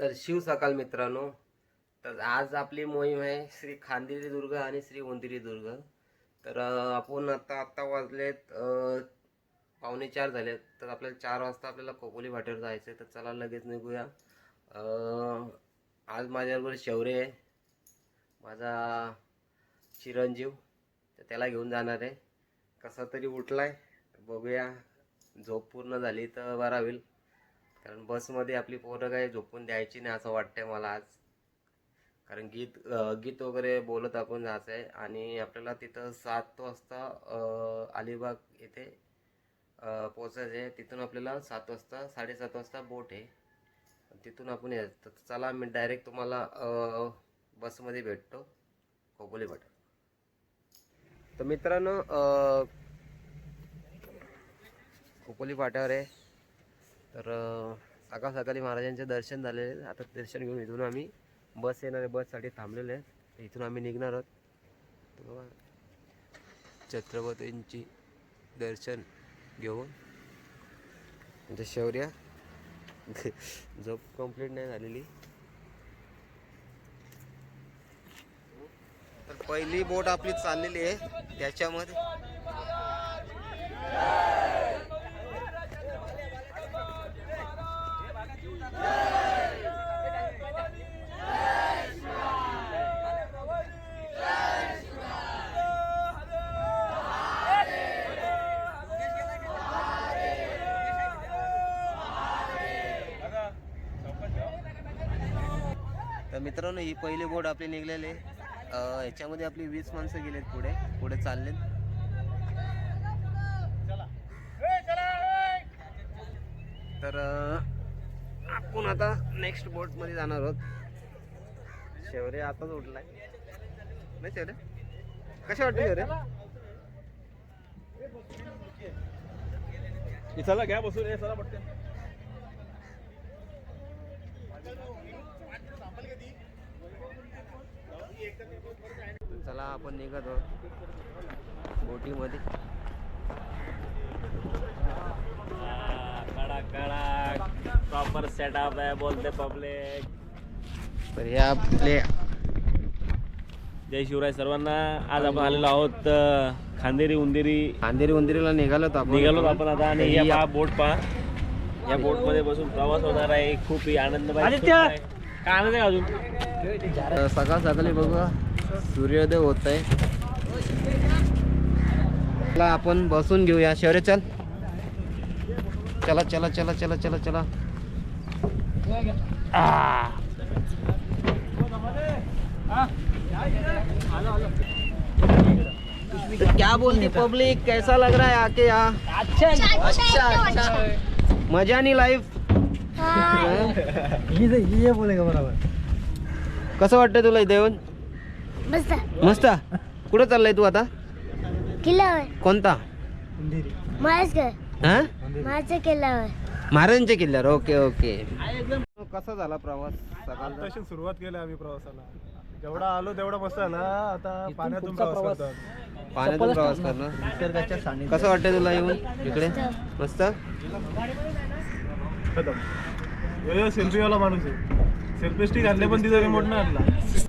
तर शिव सकाळ मित्रांनो. तर आज आपली मोहीम आहे श्री खांदेरी दुर्ग आणि श्री उंदिरी दुर्ग. तर आपण आता आत्ता वाजलेत पावणे चार झाले तर आपल्याला चार वाजता आपल्याला खोपोली भाटेवर जायचं तर चला लगेच निघूया. आज माझ्याबरोबर शौर्य आहे. माझा चिरंजीव. तर त्याला घेऊन जाणार आहे. कसा तरी उठला आहे बघूया. झोप पूर्ण झाली तर बरा होईल. कारण बसमध्ये आपली पोरं काही झोपून द्यायची नाही असं वाटतंय मला आज. कारण गीत गीत वगैरे बोलत आपण जायचं आहे आणि आपल्याला तिथं सात वाजता अलिबाग येथे पोचायचं आहे तिथून आपल्याला सात वाजता साडेसात वाजता बोट आहे. तिथून आपण यायचं तर चला मी डायरेक्ट तुम्हाला बसमध्ये भेटतो. खोपोली फाटा तर मित्रांनो खोपोली फाट्यावर आहे. तर सकाळ सकाळी महाराजांचे दर्शन झालेले आहे. आता दर्शन घेऊन इथून आम्ही बस येणार आहे. बससाठी थांबलेले आहे इथून आम्ही निघणार आहोत. तर बघा छत्रपतींची दर्शन घेऊन म्हणजे शौर्य झोप कंप्लीट नाही झालेली. तर पहिली बोट आपली चाललेली आहे. त्याच्यामध्ये मित्रांनो ही पहिली बोट आपली निघलेली. आहे अं, याच्यामध्ये आपली वीस माणसं गेलेत पुढे. पुढे चाललेत. तर आपण आता नेक्स्ट बोटमध्ये जाणार आहोत. शेवरे आताच उठलाय. नाही शेवरे? कशा वाटते शेवरे? चला. घ्या बसून चला पटकन. चला आपण निघत आहोत बोटीमध्ये. प्रॉपर सेटअप आहे बोलते पब्लिक तर हे आपले जय शिवराय सर्वांना. आज आपण आलेलो आहोत खांदेरी उंदेरी. अंधेरी उंदिरीला निघालो आपण. निघालो आपण आता आणि या बोट पहा. या बोटमध्ये बसून प्रवास होणार आहे. खूप ही आहे. काय आनंद आहे अजून? सकाळ सकाळी बघा सूर्योदय होत आहे. चला आपण बसून घेऊया. शौर्य चल. चला चला चला चला चला चला. आ. तो क्या बोलती पब्लिक कैसा लग रहा है आके यहाँ? अच्छा अच्छा मजा नहीं लाईफ ये बोलेगा बराबर। कसं वाटतं तुला इथे येऊन? मस्त. मस्त? कुठं चाललाय तू आता? किल्ल्यावर. कोणता? हा? महाराजच्या किल्ल्यावर. महाराजांच्या किल्ल्यावर. Okay okay. कसा झाला प्रवास सकाळचा? तशी सुरुवात केली आम्ही प्रवासाला. जेवढा आलो तेवढा मस्त आला आता पाण्यातून प्रवास करतो. पाण्यातून प्रवास करणं कसं वाटतंय तुला येऊन इकडे? मस्त. खतम. सेल्फीवाला माणूस आहे. सेल्फी स्टिक आणले पण तिचा रिमोट नाही आणला.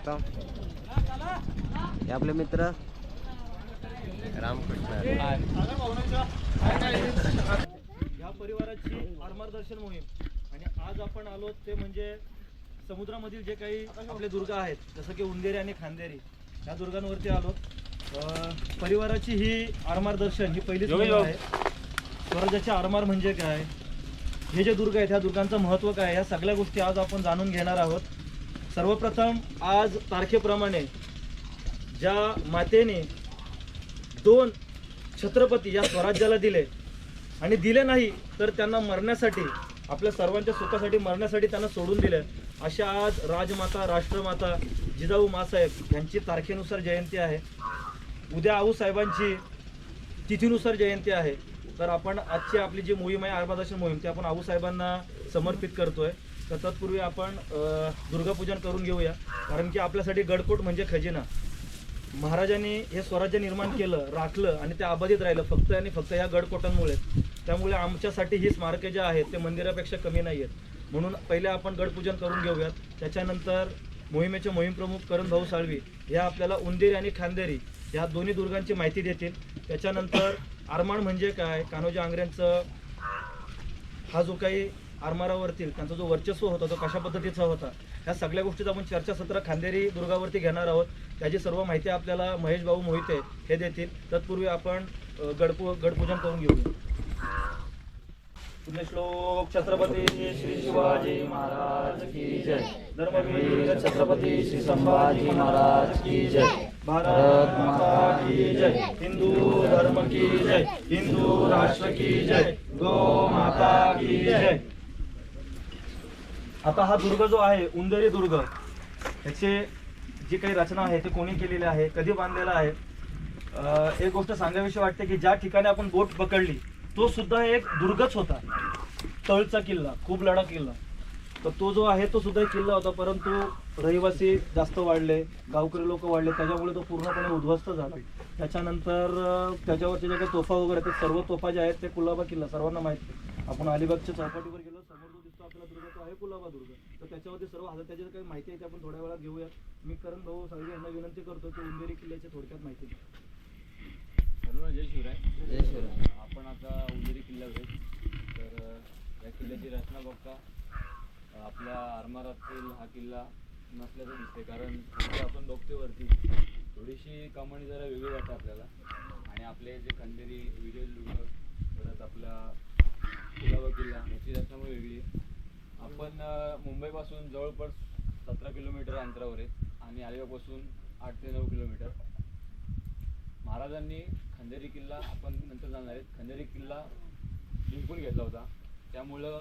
शकता हे आपले मित्र. रामकृष्ण. ह्या परिवाराची आत्मदर्शन मोहीम. आणि आज आपण आलो ते म्हणजे समुद्रामधील जे काही आपले दुर्ग आहेत जसं की उंदेरी आणि खांदेरी ह्या दुर्गांवरती आलो. परिवाराची ही आरमार दर्शन ही पहिलीच मोहीम आहे. स्वराज्याचे आरमार म्हणजे काय? हे जे दुर्ग आहेत ह्या दुर्गांचं महत्त्व काय? ह्या सगळ्या गोष्टी आज आपण जाणून घेणार आहोत. सर्वप्रथम आज तारखेप्रमाणे ज्या मातेने दोन छत्रपती या स्वराज्याला दिले आणि दिले नाही तर त्यांना मरण्यासाठी आपल्या सर्वांच्या सुखासाठी मरण्यासाठी त्यांना सोडून दिले. अशा आज राजमाता राष्ट्रमाता जिजाऊ मासाहेब यांची तारखेनुसार जयंती आहे. उद्या आऊसाहेबांची तिथीनुसार जयंती आहे. तर आपण आजची आपली जी मोहीम आहे आरबादर्शन मोहीम ती आपण आऊ साहेबांना समर्पित करतोय. तर तत्पूर्वी आपण दुर्गापूजन करून घेऊया. कारण की आपल्यासाठी गडकोट म्हणजे खजिना. महाराजांनी हे स्वराज्य निर्माण केलं राखलं आणि ते अबाधित राहिलं. फक्त आणि फक्त या गडकोटांमुळे. त्यामुळे आमच्यासाठी ही स्मारके जे आहेत ते मंदिरापेक्षा कमी नाही आहेत. म्हणून पहिले आपण गडपूजन करून घेऊयात. त्याच्यानंतर मोहिमेचे मोहीमप्रमुख करणभाऊ करण भाऊ साळवी या आपल्याला उंदेरी आणि खांदेरी या दोन्ही दुर्गांची माहिती देतील. त्याच्यानंतर आरमाण म्हणजे काय? कान्होजी आंग्र्यांचं हा जो काही आरमारावरतील त्यांचा जो वर्चस्व होता तो कशा पद्धतीचा होता ह्या सगळ्या गोष्टीचा आपण चर्चासत्र खांदेरी दुर्गावरती घेणार आहोत. त्याची सर्व माहिती आपल्याला महेश भाऊ मोहिते हे देतील. तत्पूर्वी आपण गडपू गडपूजन करून घेऊ. श्लोक छत्रपती श्री शिवाजी महाराज की जय. धर्मवीर छत्रपती श्री संभाजी महाराज की जय. भारत माता की जय. हिंदू धर्म की जय. हिंदू राष्ट्र की जय. गो माता की जय. आता हा दुर्ग जो आहे उंदेरी दुर्ग याचे जी काही रचना आहे ते कोणी केलेली आहे कधी बांधलेला आहे एक गोष्ट सांगावीशी वाटते की ज्या ठिकाणी आपण बोट पकडली तो सुद्धा एक दुर्गच होता. तळचा किल्ला खूप लढा किल्ला. तर तो जो आहे तो सुद्धा एक किल्ला होता परंतु रहिवासी जास्त वाढले गावकरी लोक वाढले त्याच्यामुळे तो पूर्णपणे उद्ध्वस्त झाला. त्याच्यानंतर त्याच्यावरचे जे काही तोफा वगैरे ते सर्व तोफा जे आहेत ते कुलाबा किल्ला सर्वांना माहिती आपण अलिबागच्या चौपाटीवर गेलो समोर जो दिसतो आपला दुर्ग तो आहे कुलाबा दुर्ग. तर त्याच्यावरती सर्व हजार त्याची काही माहिती आहे ते आपण थोड्या वेळात घेऊया. मी करण भाऊ साळवी यांना विनंती करतो की उंदेरी किल्ल्याची थोडक्यात माहिती द्या. जय शिवराय. जय शिवराय. आपण आता उंदेरी किल्ल्यावर आहे तर या किल्ल्याची रचना बघता आपल्या आरमारातील हा किल्ला नसल्याचं दिसते कारण आपण बघतोय वरती थोडीशी कमानी जरा वेगळी वाटते आपल्याला. आणि आपले जे खंदेरी विजयदुर्ग परत आपला कुलाबा किल्ला याची रचना पण वेगळी आहे. आपण मुंबईपासून जवळपास सतरा किलोमीटर अंतरावर आहे आणि अलिबागपासून आठ ते नऊ किलोमीटर. महाराजांनी खंदेरी किल्ला आपण नंतर जाणार आहेत. खंदेरी किल्ला जिंकून घेतला होता. त्यामुळं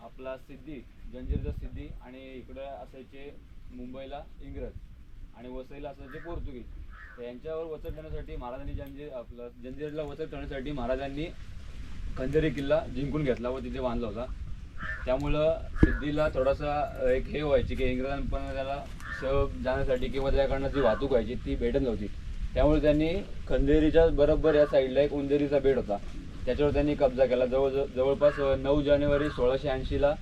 आपला सिद्धी जंजीरचा सिद्धी आणि इकडं असायचे मुंबईला इंग्रज आणि वसईला असायचे पोर्तुगीज. तर यांच्यावर वचक ठेवण्यासाठी महाराजांनी जंजीर आपलं जंजीरला वचक ठेवण्यासाठी महाराजांनी खंदेरी किल्ला जिंकून घेतला व तिथे बांधला होता. त्यामुळं सिद्धीला थोडासा एक हे व्हायची की इंग्रजांपण त्याला सहज जाण्यासाठी किंवा त्याकडनं जी वाहतूक व्हायची ती भेटत नव्हती. त्यामुळे त्यांनी खंदेरीच्या बरोबर या साईडला एक उंदेरीचा बेट होता. त्याच्यावर त्यांनी कब्जा केला. जवळ जवळपास नऊ जानेवारी सोळाशे ऐंशीला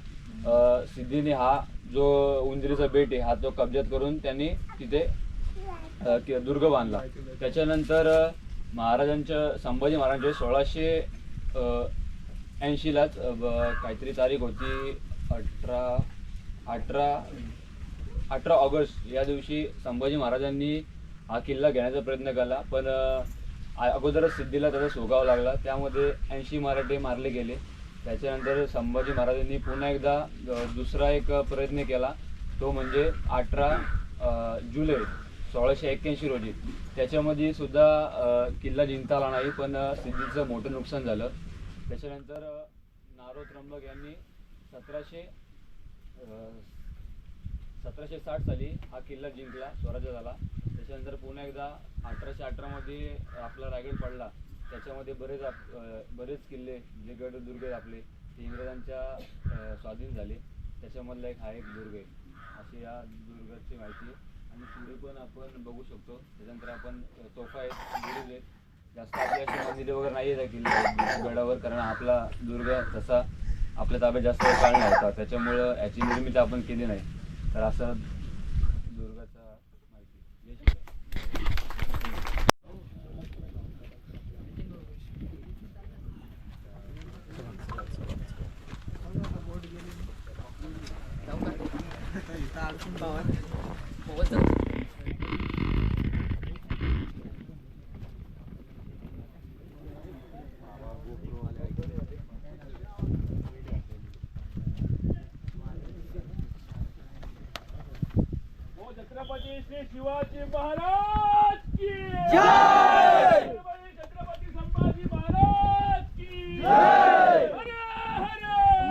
सिद्धीने हा जो उंदेरीचा बेट आहे हा तो कब्जात करून त्यांनी तिथे दुर्ग बांधला. त्याच्यानंतर महाराजांच्या संभाजी महाराजांच्या सोळाशे ऐंशीलाच काहीतरी तारीख होती अठरा अठरा अठरा ऑगस्ट या दिवशी संभाजी महाराजांनी हा किल्ला घेण्याचा प्रयत्न केला. पण अगोदरच सिद्धीला त्याचा सोगावा लागला. त्यामध्ये ऐंशी मराठे मारले गेले. त्याच्यानंतर संभाजी महाराजांनी पुन्हा एकदा दुसरा एक प्रयत्न केला. तो म्हणजे अठरा जुलै सोळाशे एक्क्याऐंशी रोजी. त्याच्यामध्ये सुद्धा किल्ला जिंकता आला नाही पण सिद्धीचं मोठं नुकसान झालं. त्याच्यानंतर नारो त्र्यंबक यांनी सतराशे सतराशे साठ साली हा किल्ला जिंकला स्वराज्य झाला. त्याच्यानंतर पुन्हा एकदा अठराशे अठरामध्ये आपला रायगड पडला. त्याच्यामध्ये बरेच आप बरेच किल्ले जे गड दुर्ग आपले ते इंग्रजांच्या स्वाधीन झाले. त्याच्यामधला एक हा एक दुर्ग आहे. अशी या दुर्गाची माहिती आहे. आणि पुढे पण आपण बघू शकतो. त्याच्यानंतर आपण तोफा आहेत बुरुज आहेत जास्त आपल्या मंदिरे वगैरे नाही आहेत किल्ले. गडावर कारण आपला दुर्ग तसा आपल्या ताब्यात जास्त काळ नव्हता. त्याच्यामुळं याची निर्मिती आपण केली नाही. तर असं दुर्गाचा माहिती जय शिवराय. छत्रपती श्री शिवाजी महाराज की जय छत्रपती संभाजी महाराज की जय हर हर महादेव महादेव महादेव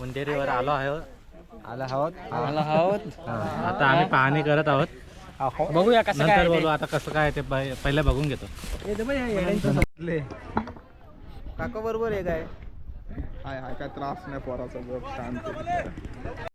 उंदेरीवर आलो आहोत. आला आहोत. आला आहोत. आता आम्ही पाहणी करत आहोत. बघूया कसं नंतर बोलू आता कसं काय ते पहि- पहिले बघून घेतो. काका बरोबर आहे काय? हाय हाय काय त्रास नाही पोराचा बघ शांत.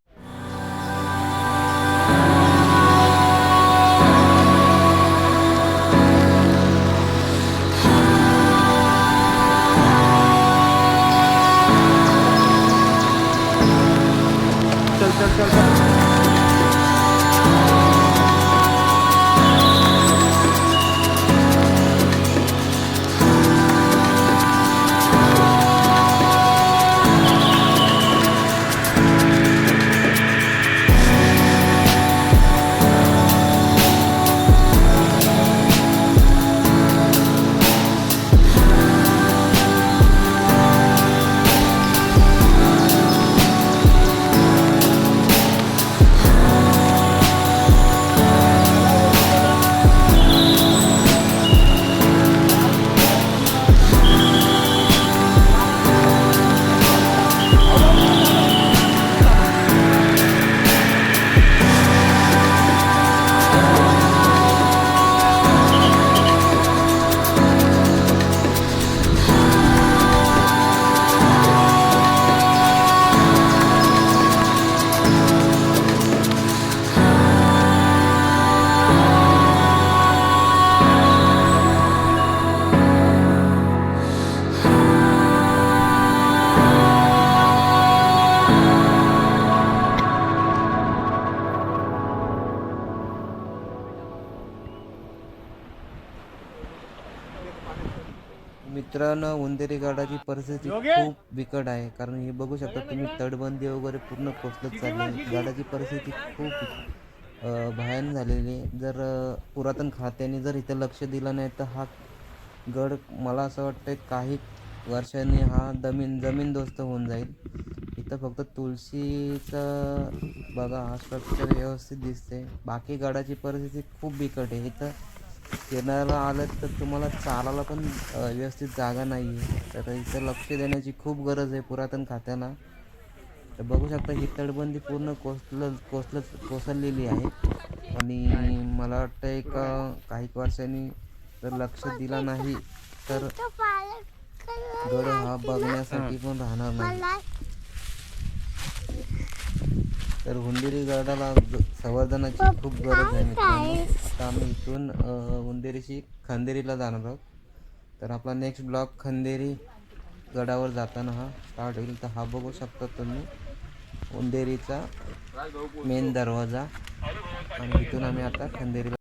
मित्रांनो उंदेरी गडाची परिस्थिती खूप बिकट आहे. कारण हे बघू शकता तुम्ही तटबंदी वगैरे पूर्ण कोसळत चालली गडाची परिस्थिती खूप भयान झालेली आहे. जर पुरातन खात्याने जर इथं लक्ष दिलं नाही तर हा गड मला असं वाटतं काही वर्षांनी हा जमीन जमीनदोस्त होऊन जाईल. इथं फक्त तुळशीचं बघा हा स्ट्रक्चर व्यवस्थित दिसते बाकी गडाची परिस्थिती खूप बिकट आहे. इथं फिरण्याला आलं तर तुम्हाला चालायला पण व्यवस्थित जागा नाही आहे तर इथं लक्ष देण्याची खूप गरज आहे पुरातन खात्याला तर बघू शकता ही तटबंदी पूर्ण कोसलं कोसलं कोसळलेली आहे. आणि मला वाटतं एक काही वर्षांनी जर लक्ष दिला नाही तर गड हा बघण्यासाठी पण राहणार नाही. तर हुंदेरी गडाला ग- संवर्धनाची खूप गरज आहे मित्रांनो. तर आम्ही इथून हुंदेरीशी खंदेरीला जाणार आहोत. तर आपला नेक्स्ट ब्लॉक खंदेरी गडावर जाताना हा स्टार्ट होईल. तर हा बघू शकता तुम्ही उंदेरीचा मेन दरवाजा. आणि इथून आम्ही आता खंदेरीला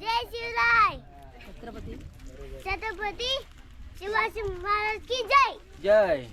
जय शिवराय. छत्रपती. छत्रपती शिवाजी महाराज की जय. जय.